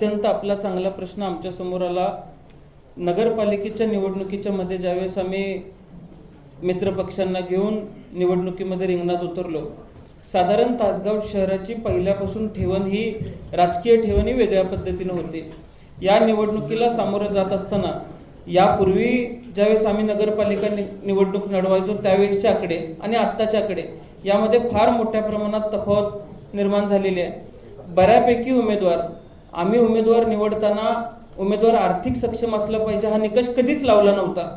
अत्यंत आपला चांगला प्रश्न आमच्यासमोर आला. नगरपालिकेच्या निवडणुकीच्या मध्ये ज्यावेळेस आम्ही मित्रपक्षांना घेऊन निवडणुकीमध्ये रिंगणात उतरलो साधारण तासगाव शहराची पहिल्यापासून ठेवण ही राजकीय ठेवण ही वेगळ्या पद्धतीने होती. या निवडणुकीला सामोरं जात असताना यापूर्वी ज्यावेळेस आम्ही नगरपालिका नि- निवडणूक लढवायचो त्यावेळेसच्या आकडे आणि आत्ताच्या आकडे यामध्ये फार मोठ्या प्रमाणात तफावत निर्माण झालेली आहे. बऱ्यापैकी उमेदवार आम्ही उमेदवार निवडताना उमेदवार आर्थिक सक्षम असला पाहिजे हा निकष कधीच लावला नव्हता.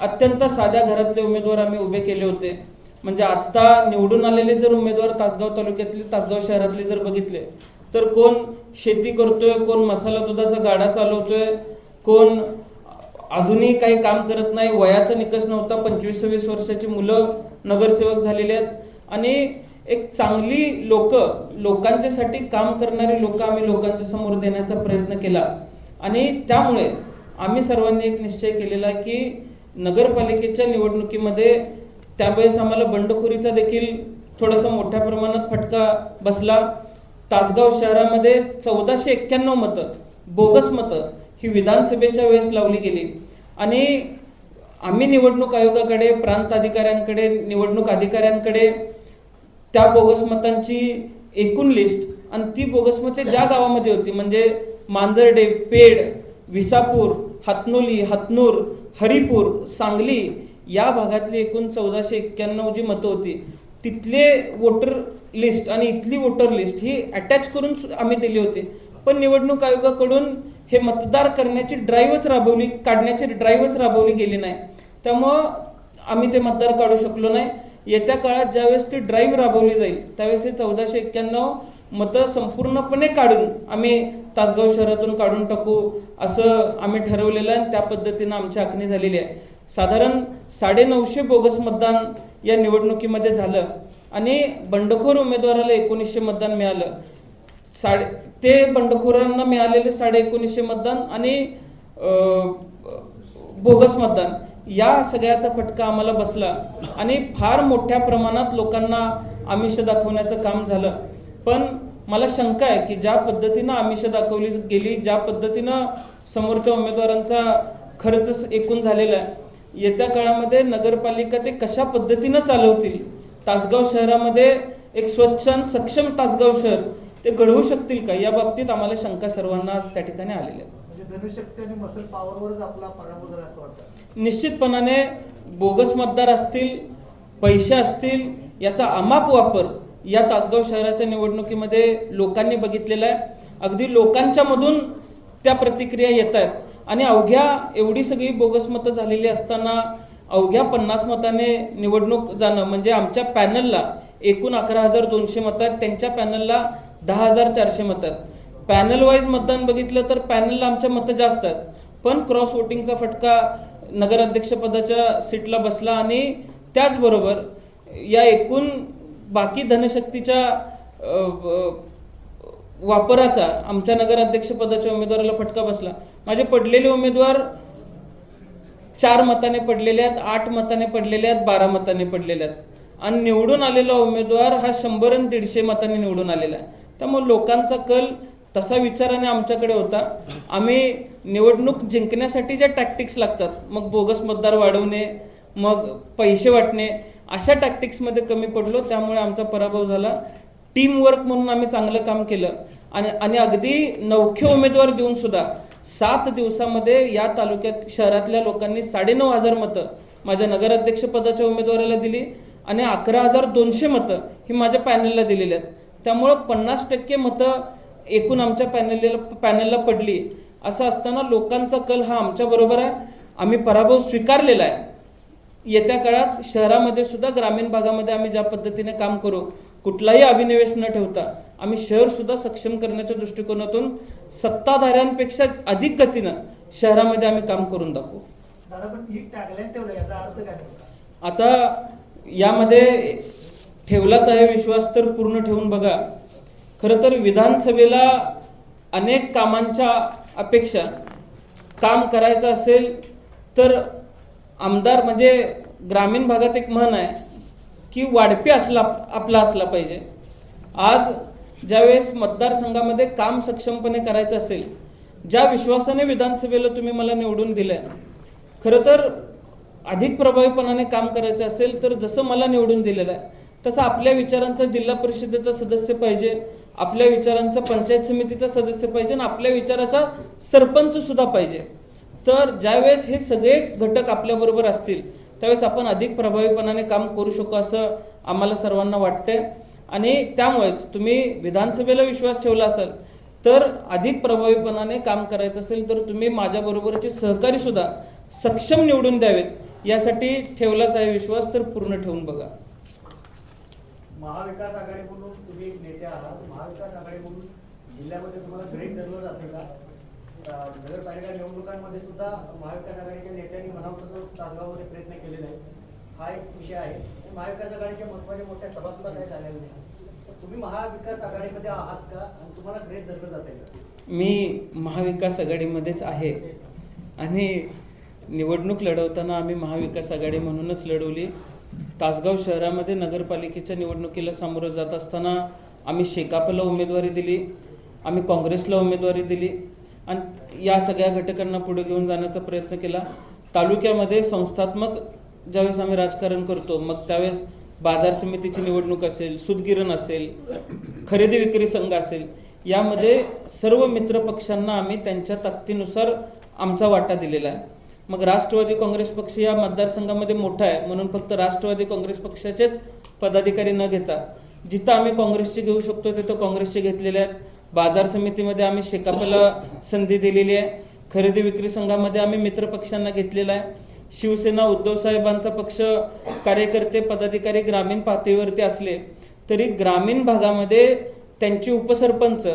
अत्यंत साध्या घरातले उमेदवार आम्ही उभे केले होते. म्हणजे आत्ता निवडून आलेले जर उमेदवार तासगाव तालुक्यातले तासगाव शहरातले जर बघितले तर कोण शेती करतोय कोण मसाला दुधाचा गाडा चालवतोय कोण अजूनही काही काम करत नाही वयाचा निकष नव्हता पंचवीस सव्वीस वर्षाची मुलं नगरसेवक झालेले आहेत. आणि एक चांगली लोक लोकांच्यासाठी काम करणारी लोक आम्ही लोकांच्या समोर देण्याचा प्रयत्न केला. आणि त्यामुळे आम्ही सर्वांनी एक निश्चय केलेला की नगरपालिकेच्या निवडणुकीमध्ये त्यावेळेस आम्हाला बंडखोरीचा देखील थोडासा मोठ्या प्रमाणात फटका बसला. तासगाव शहरामध्ये चौदाशे एक्क्याण्णव मतं बोगस मतं ही विधानसभेच्या वेळेस लावली गेली. आणि आम्ही निवडणूक आयोगाकडे प्रांत अधिकाऱ्यांकडे निवडणूक अधिकाऱ्यांकडे त्या बोगस मतांची एकूण लिस्ट आणि ती बोगस मते ज्या गावामध्ये होती म्हणजे मांजर्डे पेड विसापूर हातनोली हातनूर हरिपूर सांगली या भागातली एकूण चौदाशे एक्क्याण्णव जी मतं होती तिथले वोटर लिस्ट आणि इथली वोटर लिस्ट ही अटॅच करून सु- आम्ही दिली होती. पण निवडणूक आयोगाकडून हे मतदार करण्याची ड्राईव्हच राबवली काढण्याची ड्राईव्हच राबवली गेली नाही. त्यामुळं आम्ही ते मतदार काढू शकलो नाही. येत्या काळात ज्यावेळेस ती ड्राईव्ह राबवली जाईल त्यावेळेस हे चौदाशे एक्क्याण्णव मतं संपूर्णपणे काढून आम्ही तासगाव शहरातून काढून टाकू असं आम्ही ठरवलेलं आहे आणि त्या पद्धतीनं आमची आखणी झालेली आहे. साधारण साडेनऊशे बोगस मतदान या निवडणुकीमध्ये झालं आणि बंडखोर उमेदवाराला एकोणीसशे मतदान मिळालं. साडे ते बंडखोरांना मिळालेले साडे एकोणीसशे मतदान आणि बोगस मतदान. या सगळ्याचा फटका आम्हाला बसला आणि फार मोठ्या प्रमाणात लोकांना आमिष दाखवण्याचं काम झालं. पण मला शंका आहे की ज्या पद्धतीनं आमिष दाखवली गेली ज्या पद्धतीनं समोरच्या उमेदवारांचा खर्च एकूण झालेला आहे येत्या काळामध्ये नगरपालिका ते कशा पद्धतीनं चालवतील? तासगाव शहरामध्ये एक स्वच्छ आणि सक्षम तासगाव शहर ते घडवू शकतील का? या बाबतीत आम्हाला शंका सर्वांना त्या ठिकाणी आलेल्या आहेत. निश्चितपणाने बोगस मतदार असतील पैसे असतील याचा अमाप वापर या तासगाव शहराच्या निवडणुकीमध्ये लोकांनी बघितलेला आहे. अगदी लोकांच्या मधून त्या प्रतिक्रिया येत आहेत. आणि अवघ्या एवढी सगळी बोगस मतं झालेली असताना अवघ्या पन्नास मताने निवडणूक जाणं म्हणजे आमच्या पॅनलला एकूण अकरा हजार दोनशे मतं आहेत त्यांच्या पॅनलला दहा हजार चारशे मतं आहेत. पॅनल वाईज मतदान बघितलं तर पॅनलला आमच्या मतं जास्त आहेत. पण क्रॉस वोटिंगचा फटका नगराध्यक्षपदाच्या सीटला बसला आणि त्याचबरोबर या एकूण बाकी धनशक्तीच्या वापराचा आमच्या नगराध्यक्षपदाच्या उमेदवाराला फटका बसला. माझे पडलेले उमेदवार चार मताने पडलेले आहेत आठ मताने पडलेले आहेत बारा मताने पडलेले आहेत. आणि निवडून आलेला उमेदवार हा शंभर आणि दीडशे मताने निवडून आलेला आहे. त्यामुळे लोकांचा कल तसा विचाराने आमच्याकडे होता. आम्ही निवडणूक जिंकण्यासाठी ज्या टॅक्टिक्स लागतात मग बोगस मतदार वाढवणे मग पैसे वाटणे अशा टॅक्टिक्समध्ये कमी पडलो. त्यामुळे आमचा पराभव झाला. टीम वर्क म्हणून आम्ही चांगलं काम केलं. आणि आणि अगदी नवखे उमेदवार देऊन सुद्धा सात दिवसामध्ये या तालुक्यात शहरातल्या लोकांनी साडेनऊ हजार मतं माझ्या नगराध्यक्षपदाच्या उमेदवाराला दिली आणि अकरा हजार दोनशे मतं ही माझ्या पॅनलला दिलेली आहेत. त्यामुळं पन्नास टक्के मतं एकूण आमच्या पॅनलला पॅनलला पडली. असं असताना लोकांचा कल हा आमच्या बरोबर आहे. आम्ही पराभव स्वीकारलेला आहे. येत्या काळात शहरामध्ये सुद्धा ग्रामीण भागामध्ये आम्ही ज्या पद्धतीने काम करू कुठलाही अभिनिवेश न ठेवता आम्ही शहर सुद्धा सक्षम करण्याच्या दृष्टिकोनातून सत्ताधाऱ्यांपेक्षा अधिक गतीनं शहरामध्ये आम्ही काम करून दाखवू? आता यामध्ये ठेवलाच आहे विश्वास तर पूर्ण ठेवून बघा. खरं तर विधानसभेला अनेक कामांच्या अपेक्षा काम करायचं असेल तर आमदार म्हणजे ग्रामीण भागात एक म्हण आहे की वाढपी असला आपला असला पाहिजे. आज ज्यावेळेस मतदारसंघामध्ये काम सक्षमपणे करायचं असेल ज्या विश्वासाने विधानसभेला तुम्ही मला निवडून दिलं खरं तर अधिक प्रभावीपणाने काम करायचं असेल तर जसं मला निवडून दिलेलं आहे तसं आपल्या विचारांचा जिल्हा परिषदेचा सदस्य पाहिजे आपल्या विचारांचा पंचायत समितीचा सदस्य पाहिजे आणि आपल्या विचाराचा सरपंच सुद्धा पाहिजे. तर ज्यावेळेस हे सगळे घटक आपल्याबरोबर असतील त्यावेळेस आपण अधिक प्रभावीपणाने काम करू शकू असं आम्हाला सर्वांना वाटतंय. आणि त्यामुळेच तुम्ही विधानसभेला विश्वास ठेवला असाल तर अधिक प्रभावीपणाने काम करायचं असेल तर तुम्ही माझ्याबरोबरचे सहकारी सुद्धा सक्षम निवडून द्यावेत. यासाठी ठेवलाच आहे विश्वास तर पूर्ण ठेवून बघा. महाविकास आघाडीकडून तुम्ही एक नेते आहात. महाविकास आघाडीकडून जिल्ह्यामध्ये तुम्हाला ग्रहित धरलं जातं का? नगरपालिका निवडणुकांमध्ये सुद्धा महाविकास आघाडीच्या नेत्यांनी म्हणावं तसं तासगावमध्ये प्रयत्न केले नाही हा एक विषय आहे. महाविकास आघाडीच्या महत्त्वाच्या मोठ्या सभा सुद्धा काही झालेल्या नाही. तर तुम्ही महाविकास आघाडीमध्ये आहात का? आणि तुम्हाला ग्रेड धरलं जात आहे का? मी महाविकास आघाडीमध्येच आहे. आणि निवडणूक लढवताना आम्ही महाविकास आघाडी म्हणूनच लढवली. तासगाव शहरामध्ये नगरपालिकेच्या निवडणुकीला सामोरं जात असताना आम्ही शेकापला उमेदवारी दिली आम्ही काँग्रेसला उमेदवारी दिली आणि या सगळ्या घटकांना पुढे घेऊन जाण्याचा प्रयत्न केला. तालुक्यामध्ये संस्थात्मक ज्यावेळेस आम्ही राजकारण करतो मग त्यावेळेस बाजार समितीची निवडणूक असेल सुदगिरण असेल खरेदी विक्री संघ असेल यामध्ये सर्व मित्र पक्षांना आम्ही त्यांच्या ताकदीनुसार आमचा वाटा दिलेला आहे. मग राष्ट्रवादी काँग्रेस पक्ष या मतदारसंघामध्ये मोठा आहे म्हणून फक्त राष्ट्रवादी काँग्रेस पक्षाचेच पदाधिकारी न घेता जिथं आम्ही काँग्रेसचे घेऊ शकतो तिथं काँग्रेसचे घेतलेले आहेत. बाजार समितीमध्ये आम्ही शेकापला संधी दिलेली आहे. खरेदी विक्री संघामध्ये आम्ही मित्र पक्षांना घेतलेला आहे. शिवसेना उद्धव साहेबांचा पक्ष कार्यकर्ते पदाधिकारी ग्रामीण पातळीवरती असले तरी ग्रामीण भागामध्ये त्यांची उपसरपंच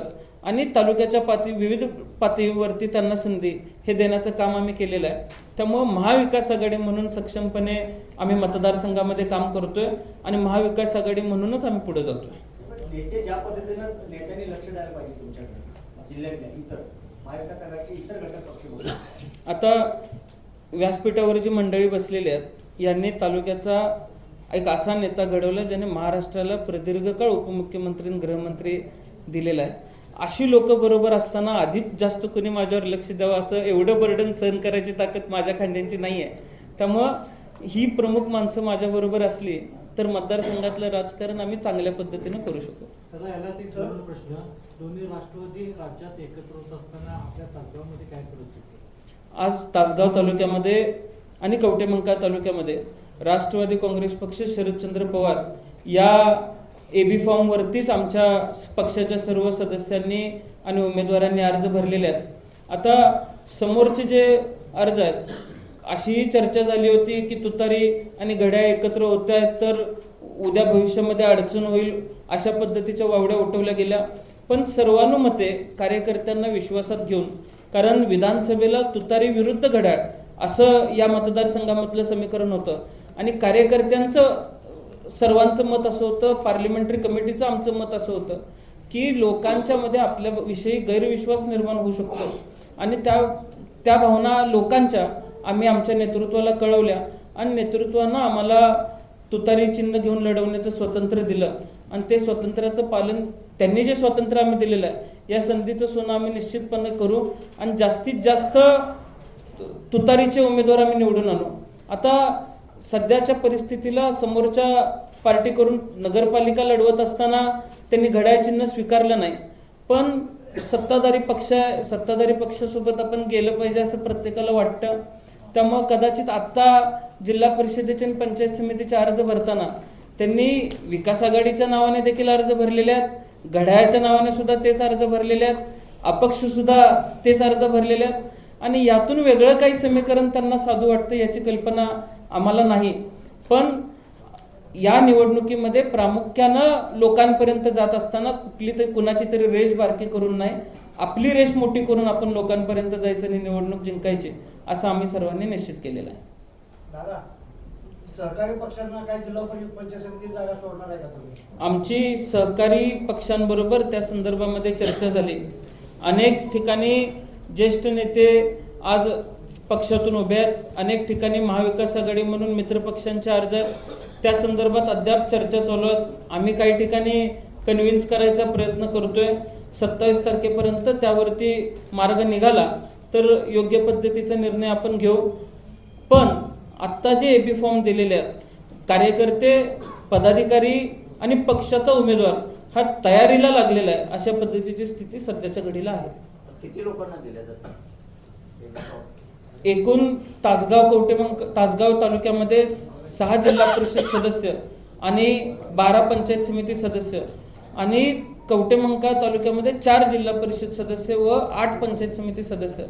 आणि तालुक्याच्या पातळी विविध पातळीवरती त्यांना संधी हे देण्याचं काम आम्ही केलेलं आहे. त्यामुळं महाविकास आघाडी म्हणून सक्षमपणे आम्ही मतदारसंघामध्ये काम करतोय आणि महाविकास आघाडी म्हणूनच आम्ही पुढे जातोय. आता व्यासपीठावर जी मंडळी बसलेली आहेत यांनी तालुक्याचा एक असा नेता घडवला ज्याने महाराष्ट्राला प्रदीर्घ काळ उपमुख्यमंत्री आणि गृहमंत्री दिलेला आहे. अशी लोक बरोबर असताना अधिक जास्त कोणी माझ्यावर लक्ष द्यावं असं एवढं बर्डन सहन करायची ताकद माझ्या खांद्यांची नाही आहे त्यामुळं ही प्रमुख माणसं माझ्याबरोबर असली तर मतदारसंघातलं राजकारण आम्ही चांगल्या पद्धतीनं करू शकू. दादा याला एक दोन प्रश्न. दोन्ही राष्ट्रवादी राज्यात एकत्र होत असताना आपल्या तासगावमध्ये काय परिस्थिती आहे? आज तासगाव तालुक्यामध्ये आणि कवटेमंका तालुक्यामध्ये राष्ट्रवादी काँग्रेस पक्ष शरदचंद्र पवार या एबी बी फॉर्मवरतीच आमच्या पक्षाच्या सर्व सदस्यांनी आणि उमेदवारांनी अर्ज भरलेले आहेत. आता समोरचे जे अर्ज आहेत अशीही चर्चा झाली होती की तुतारी आणि घड्याळ एकत्र होत आहेत तर उद्या भविष्यामध्ये अडचण होईल अशा पद्धतीच्या वावड्या उठवल्या गेल्या. पण सर्वानुमते कार्यकर्त्यांना विश्वासात घेऊन कारण विधानसभेला तुतारी विरुद्ध घड्याळ असं या मतदारसंघामधलं समीकरण होतं. आणि कार्यकर्त्यांचं सर्वांचं मत असं होतं पार्लिमेंटरी कमिटीचं आमचं मत असं होतं की लोकांच्या मध्ये आपल्या विषयी गैरविश्वास निर्माण होऊ शकतो. आणि त्या त्या भावना लोकांच्या आम्ही आमच्या नेतृत्वाला कळवल्या आणि नेतृत्वानं आम्हाला तुतारी चिन्ह घेऊन लढवण्याचं स्वातंत्र्य दिलं. आणि ते स्वातंत्र्याचं पालन त्यांनी जे स्वातंत्र्य आम्ही दिलेलं आहे या संधीचं सोनं आम्ही निश्चितपणे करू आणि जास्तीत जास्त तुतारीचे उमेदवार आम्ही निवडून आणू. आता सध्याच्या परिस्थितीला समोरच्या पार्टीकडून नगरपालिका लढवत असताना त्यांनी घड्याळ चिन्ह स्वीकारलं नाही. पण सत्ताधारी पक्ष आहे सत्ताधारी पक्षासोबत आपण गेलं पाहिजे असं प्रत्येकाला वाटतं. त्यामुळं कदाचित आत्ता जिल्हा परिषदेचे आणि पंचायत समितीचे अर्ज भरताना त्यांनी विकास आघाडीच्या नावाने देखील अर्ज भरलेले आहेत घड्याळाच्या नावाने सुद्धा तेच अर्ज भरलेले आहेत अपक्ष सुद्धा तेच अर्ज भरलेले आहेत. आणि यातून वेगळं काही समीकरण त्यांना साधू वाटतं याची कल्पना आम्हाला नाही. पण या निवडणुकीमध्ये प्रामुख्यानं लोकांपर्यंत जात असताना कुठली तरी कुणाची तरी रेस बारकी करून नाही. आपली रेस मोठी करून आपण लोकांपर्यंत जायचं आणि निवडणूक जिंकायची असं आम्ही सर्वांनी निश्चित केलेलं आहे. दादा सहकारी पक्षांना काय जिल्हा परिषद पंचायत समिती जागा सोडणार आहे का आमची सहकारी पक्षांबरोबर त्या संदर्भामध्ये चर्चा झाली. अनेक ठिकाणी ज्येष्ठ नेते आज पक्षातून उभे आहेत. अनेक ठिकाणी महाविकास आघाडी म्हणून मित्र अर्ज आहेत. त्या संदर्भात अद्याप चर्चा चालू आहेत. आम्ही काही ठिकाणी कन्व्हिन्स करायचा प्रयत्न करतोय. सत्तावीस तारखेपर्यंत त्यावरती मार्ग निघाला तर योग्य पद्धतीचा निर्णय आपण घेऊ. पण आत्ता जे एबी फॉर्म दिलेले आहेत कार्यकर्ते पदाधिकारी आणि पक्षाचा उमेदवार हा तयारीला लागलेला आहे. अशा पद्धतीची स्थिती सध्याच्या घडीला आहे. किती लोकांना दिल्या जातात? एकूण तासगाव कवटेमंक तासगाव तालुक्यामध्ये सहा जिल्हा परिषद सदस्य आणि बारा पंचायत समिती सदस्य आणि कवटेमंका तालुक्यामध्ये चार जिल्हा परिषद सदस्य व आठ पंचायत समिती सदस्य.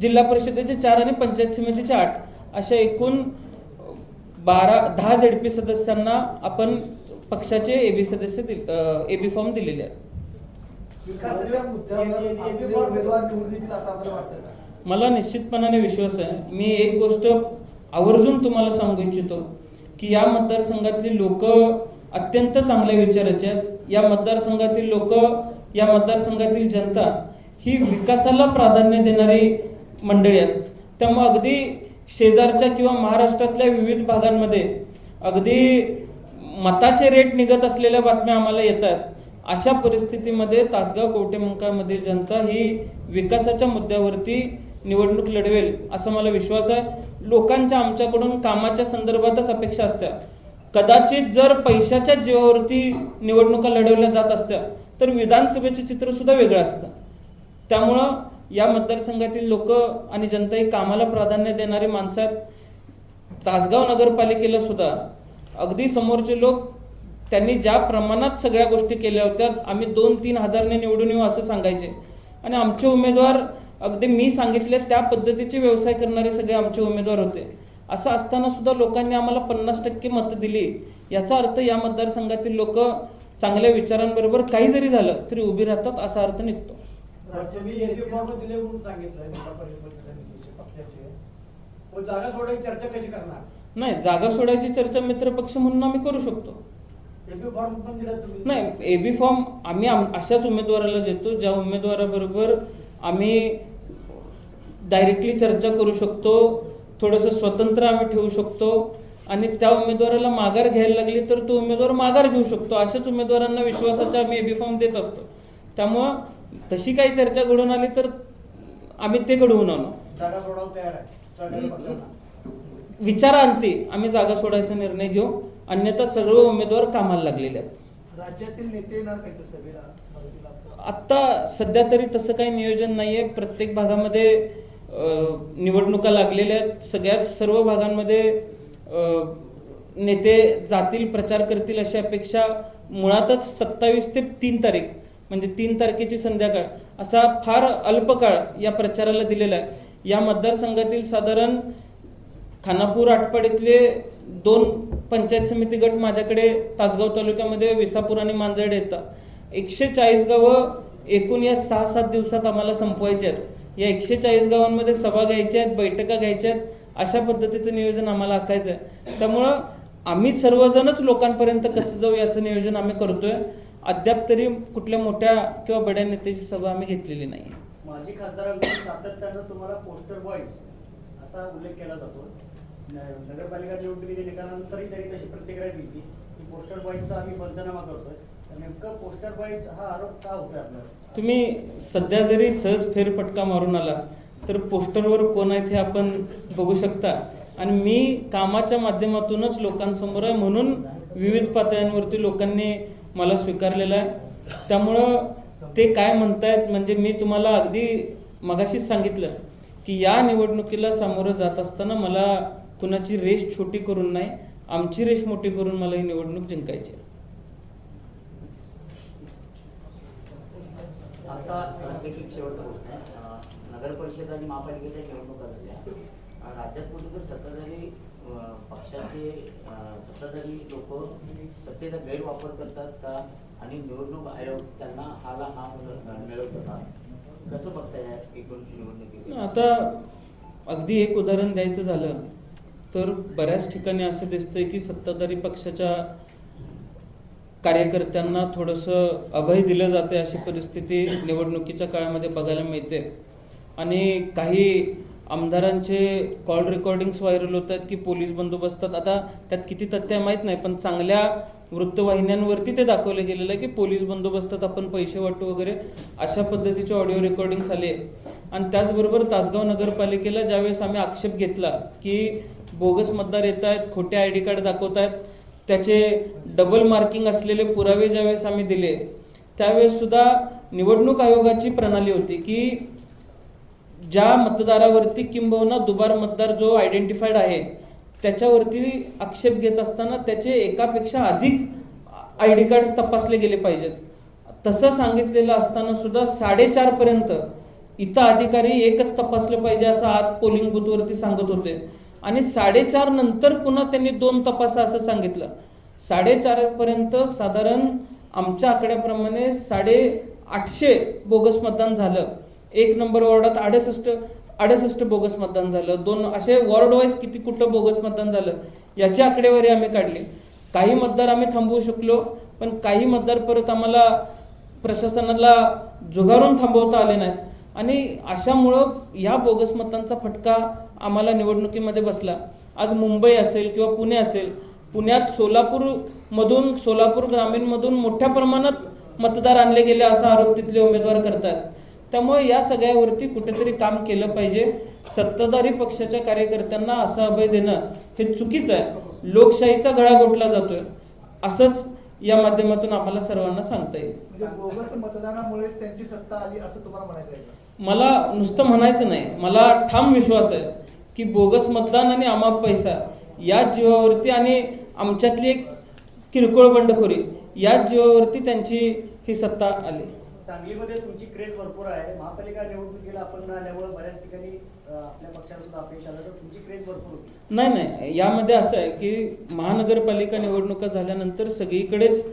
जिल्हा परिषदेचे चार आणि पंचायत समितीचे आठ. अशा एकूण बारा दहा झेडपी सदस्यांना आपण पक्षाचे एबी सदस्य एबी फॉर्म दिलेले आहेत. मला निश्चितपणाने विश्वास आहे. मी एक गोष्ट आवर्जून तुम्हाला सांगू इच्छितो की या मतदारसंघातली लोक अत्यंत चांगल्या विचाराचे आहेत. या मतदारसंघातील लोक या मतदारसंघातील जनता ही विकासाला प्राधान्य देणारी मंडळी आहेत. त्यामुळे अगदी शेजारच्या किंवा महाराष्ट्रातल्या विविध भागांमध्ये अगदी मताचे रेट निघत असलेल्या बातम्या आम्हाला येतात. अशा परिस्थितीमध्ये तासगाव कवटेमंकामधील जनता ही विकासाच्या मुद्द्यावरती निवडणूक लढवेल असा मला विश्वास आहे. लोकांच्या आमच्याकडून कामाच्या संदर्भातच अपेक्षा असत्या. कदाचित जर पैशाच्या जीवावरती निवडणुका लढवल्या जात असत्या तर विधानसभेचे चित्र सुद्धा वेगळं असतं. त्यामुळं या मतदारसंघातील लोक आणि जनता ही कामाला प्राधान्य देणारी माणसं आहेत. तासगाव नगरपालिकेला सुद्धा अगदी समोरचे लोक त्यांनी ज्या प्रमाणात सगळ्या गोष्टी केल्या होत्या आम्ही दोन तीन हजारने निवडून येऊ असं सांगायचे. आणि आमचे उमेदवार अगदी मी सांगितले त्या पद्धतीचे व्यवसाय करणारे सगळे आमचे उमेदवार होते. असं असताना सुद्धा लोकांनी आम्हाला पन्नास टक्के मतं दिली. याचा अर्थ या मतदारसंघातील लोक चांगल्या विचारांबरोबर काही जरी झालं तरी उभी राहतात असा अर्थ निघतो. नाही जागा सोडायची चर्चा मित्रपक्ष म्हणून आम्ही करू शकतो. नाही एबी फॉर्म आम्ही आम- अशाच उमेदवाराला देतो ज्या उमेदवाराबरोबर आम्ही डायरेक्टली चर्चा करू शकतो थोडंसं स्वतंत्र आम्ही ठेवू शकतो आणि त्या उमेदवाराला माघार घ्यायला लागली तर तो उमेदवार माघार घेऊ शकतो. अशाच उमेदवारांना विश्वासाचा आम्ही एबी फॉर्म देत असतो. त्यामुळं तशी काही चर्चा घडून आली तर आम्ही ते घडवून आणू. विचारांती आम्ही जागा सोडायचा निर्णय घेऊ. अन्यथा सर्व उमेदवार कामाला लागलेले आहेत. राज्यातील नेते आत्ता सध्या तरी तसं काही नियोजन नाही आहे प्रत्येक भागामध्ये निवडणुका लागलेल्या आहेत. सगळ्याच सर्व भागांमध्ये नेते जातील प्रचार करतील अशी अपेक्षा मुळातच सत्तावीस ते तीन तारीख म्हणजे तीन तारखेची संध्याकाळ असा फार अल्पकाळ या प्रचाराला दिलेला आहे. या मतदारसंघातील साधारण खानापूर आटपाडीतले दोन पंचायत समिती गट माझ्याकडे तासगाव तालुक्यामध्ये विसापूर आणि मांजर्डे येतात. एकशे चाळीस गावं एकूण या सहा सात दिवसात आम्हाला संपवायचे आहेत. या एकशे चाळीस गावांमध्ये सभा घ्यायच्या आहेत बैठका घ्यायच्या आहेत अशा पद्धतीचं नियोजन आम्हाला आखायचं आहे. त्यामुळं आम्ही सर्वजणच लोकांपर्यंत कसं जाऊ याचं नियोजन आम्ही करतोय. अद्याप तरी कुठल्या मोठ्या किंवा बड्या नेत्याची सभा आम्ही घेतलेली नाही माजी खासदारांकडून सातत्यानं तुम्हाला पोस्टर बॉईज असा उल्लेख केला जातो. नगरपालिका निवडणुकीच्या निकालानंतरही त्यांनी तशी प्रतिक्रिया दिली. की पोस्टर बॉईजचा आम्ही पंचनामा करतोय. नेमकं पोस्टर हा आरोप का आपल्याला तुम्ही सध्या जरी सहज फेरफटका मारून आला तर पोस्टरवर कोण आहेत हे आपण बघू शकता. आणि मी कामाच्या माध्यमातूनच लोकांसमोर आहे म्हणून विविध पातळ्यांवरती लोकांनी मला स्वीकारलेलं आहे. त्यामुळं ते काय म्हणतायत म्हणजे मी तुम्हाला अगदी मगाशीच सांगितलं की या निवडणुकीला सामोरं जात असताना मला कुणाची रेष छोटी करून नाही आमची रेष मोठी करून मला ही निवडणूक जिंकायची आता देखील शेवटचा प्रश्न आहे. नगर परिषद आणि महापालिकेच्या निवडणुका झाल्या. राज्यात कुठे तर सत्ताधारी पक्षाचे सत्ताधारी लोक सत्तेचा गैरवापर करतात का? आणि निवडणूक आयोग त्यांना हाला हा मिळवत मिळवतो का कसं बघताय एकूण निवडणुकी आता अगदी एक उदाहरण द्यायचं झालं तर बऱ्याच ठिकाणी असं दिसतंय की सत्ताधारी पक्षाच्या कार्यकर्त्यांना थोडंसं अभय दिलं जाते अशी परिस्थिती निवडणुकीच्या काळामध्ये बघायला मिळते. आणि काही आमदारांचे कॉल रेकॉर्डिंग्स व्हायरल होत आहेत की पोलीस बंदोबस्तात आता त्यात किती तथ्य माहीत नाही पण चांगल्या वृत्तवाहिन्यांवरती ते दाखवलं गेलेलं आहे की पोलीस बंदोबस्तात आपण पैसे वाटू वगैरे अशा पद्धतीचे ऑडिओ रेकॉर्डिंग्स आले आणि त्याचबरोबर तासगाव नगरपालिकेला ज्यावेळेस आम्ही आक्षेप घेतला की बोगस मतदार येत आहेत खोटे आय डी कार्ड दाखवत आहेत त्याचे डबल मार्किंग असलेले पुरावे ज्यावेळेस आम्ही दिले त्यावेळेस सुद्धा निवडणूक आयोगाची प्रणाली होती की ज्या मतदारावरती किंबहुना दुबार मतदार जो आयडेंटिफाईड आहे त्याच्यावरती आक्षेप घेत असताना त्याचे एकापेक्षा अधिक आय डी कार्ड तपासले गेले पाहिजेत. तसं सांगितलेलं असताना सुद्धा साडेचार पर्यंत इथं अधिकारी एकच तपासलं पाहिजे असं आत पोलिंग बूथवरती सांगत होते. आणि साडेचार नंतर पुन्हा त्यांनी दोन तपासा असं सांगितलं. साडेचारपर्यंत साधारण आमच्या आकड्याप्रमाणे साडे आठशे बोगस मतदान झालं. एक नंबर वॉर्डात अडुसष्ट अडुसष्ट बोगस मतदान झालं. दोन असे वॉर्ड वाईज किती कुठं बोगस मतदान झालं याची आकडेवारी आम्ही काढली. काही मतदार आम्ही थांबवू शकलो पण काही मतदार परत आम्हाला प्रशासनाला जुगारून थांबवता आले नाहीत. आणि अशामुळं या बोगस मतांचा फटका आम्हाला निवडणुकीमध्ये बसला. आज मुंबई असेल किंवा पुणे असेल पुण्यात सोलापूरमधून सोलापूर ग्रामीणमधून मोठ्या प्रमाणात मतदार आणले गेले असा आरोप तिथले उमेदवार करतात. त्यामुळे या सगळ्यावरती कुठेतरी काम केलं पाहिजे. सत्ताधारी पक्षाच्या कार्यकर्त्यांना असं अभय देणं हे चुकीचं आहे. लोकशाहीचा गळा घोटला जातोय. असंच या माध्यमातून आम्हाला सर्वांना सांगता येईल. म्हणजे बोगस मतदानामुळे त्यांची सत्ता आली असं तुम्हाला म्हणायचं आहे का? मला नुसतं म्हणायचं नाही. मला ठाम विश्वास आहे की बोगस मतदान आणि अमाप पैसा या जीवावरती आणि आमच्यातली एक किरकोळ बंडखोरी या जीवावरती त्यांची ही सत्ता आली. सांगलीमध्ये तुमची क्रेज भरपूर आहे. महापालिका निवडणुकीला आपण आल्यामुळे बऱ्याच ठिकाणी आपल्या पक्षाला सुद्धा अपयश आलं तर तुमची क्रेज भरपूर होती. नाही नाही. यामध्ये असं आहे की महानगरपालिका निवडणुका झाल्यानंतर सगळीकडेच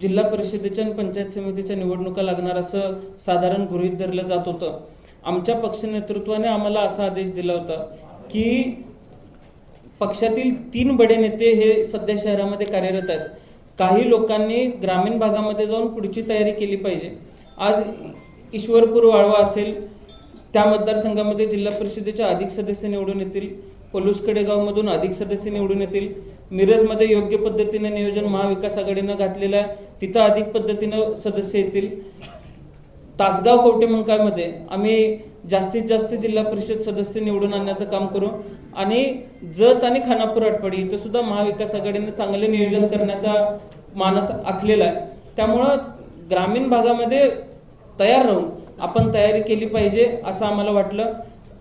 जिल्हा परिषदेच्या आणि पंचायत समितीच्या निवडणुका लागणार असं साधारण गृहीत धरलं जात होतं. आमच्या पक्ष नेतृत्वाने आम्हाला असा आदेश दिला होता की पक्षातील तीन बडे नेते हे सध्या शहरामध्ये कार्यरत आहेत. काही लोकांनी ग्रामीण भागामध्ये जाऊन पुढची तयारी केली पाहिजे. आज ईश्वरपूर वाळवा असेल त्या मतदारसंघामध्ये जिल्हा परिषदेचे अधिक सदस्य निवडून येतील पलूस कडेगावमधून अधिक सदस्य निवडून येतील मिरजमध्ये योग्य पद्धतीने नियोजन महाविकास आघाडीनं घातलेलं आहे तिथं अधिक पद्धतीनं सदस्य येतील. तासगाव कवटेमंकाळमध्ये आम्ही जास्तीत जास्त जिल्हा परिषद सदस्य निवडून आणण्याचं काम करू. आणि जत आणि खानापूर आटपाडी इथं सुद्धा महाविकास आघाडीने चांगले नियोजन करण्याचा मानस आखलेला आहे. त्यामुळं ग्रामीण भागामध्ये तयार राहून आपण तयारी केली पाहिजे असं आम्हाला वाटलं.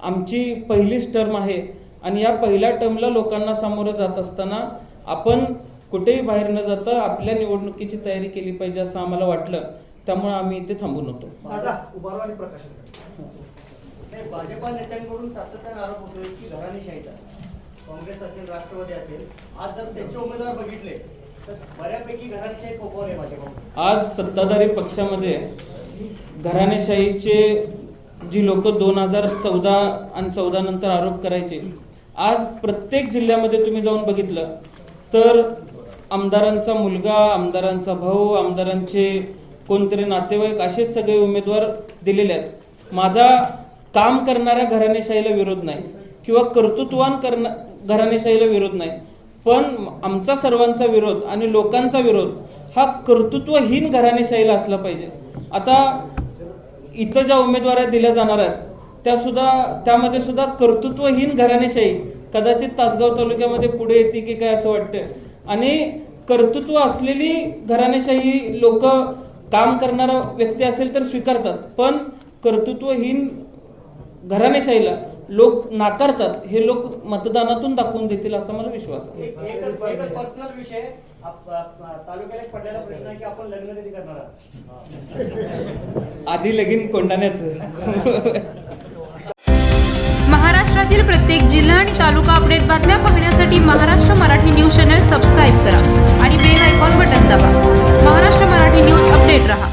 आमची पहिलीच टर्म आहे आणि या पहिल्या टर्मला लोकांना सामोरं जात असताना आपण कुठेही बाहेर न जाता आपल्या निवडणुकीची तयारी केली पाहिजे असं आम्हाला वाटलं. त्यामुळे आम्ही इथे थांबून होतो. भाजपा नेत्यांकडून सातत्याने आरोप होतोय की घराणेशाहीचा काँग्रेस असेल राष्ट्रवादी असेल आज जर त्यांचे उमेदवार बघितले तर बऱ्यापैकी घराणेशाही फोपवली आहे आज सत्ताधारी पक्षामध्ये घराणेशाहीचे जी लोक दोन हजार चौदा आणि चौदा नंतर आरोप करायचे आज प्रत्येक जिल्ह्यामध्ये तुम्ही जाऊन बघितलं तर आमदारांचा मुलगा आमदारांचा भाऊ आमदारांचे कोणतरी नातेवाईक असेच सगळे उमेदवार दिलेले आहेत. माझा काम करणाऱ्या घराणेशाहीला विरोध नाही. किंवा कर्तृत्वान करणा घराणेशाहीला विरोध नाही. पण आमचा सर्वांचा विरोध आणि लोकांचा विरोध हा कर्तृत्वहीन घराणेशाहीला असला पाहिजे. आता इथं ज्या उमेदवाऱ्या दिल्या जाणार आहेत त्या सुद्धा त्यामध्ये सुद्धा कर्तृत्वहीन घराणेशाही कदाचित तासगाव तालुक्यामध्ये पुढे येते की काय असं वाटतं आणि कर्तृत्व असलेली घराणेशाही लोक काम करणारा व्यक्ती असेल तर स्वीकारतात. पण कर्तृत्वहीन घराणेशाहीला लोक नाकारतात हे लोक मतदानातून दाखवून देतील असा मला विश्वास आहे. पर्सनल विषय तालुक्याला पडलेला प्रश्न आहे की आपण लग्न कधी करणार आधी लगीन कोंडाण्याच महाराष्ट्रातील प्रत्येक जिल्हा आणि तालुका अपडेट बातम्या पाहण्यासाठी Maharashtra Marathi news channel subscribe करा आणि बेल आयकॉन बटन दाबा. महाराष्ट्र मराठी न्यूज अपडेट रहा.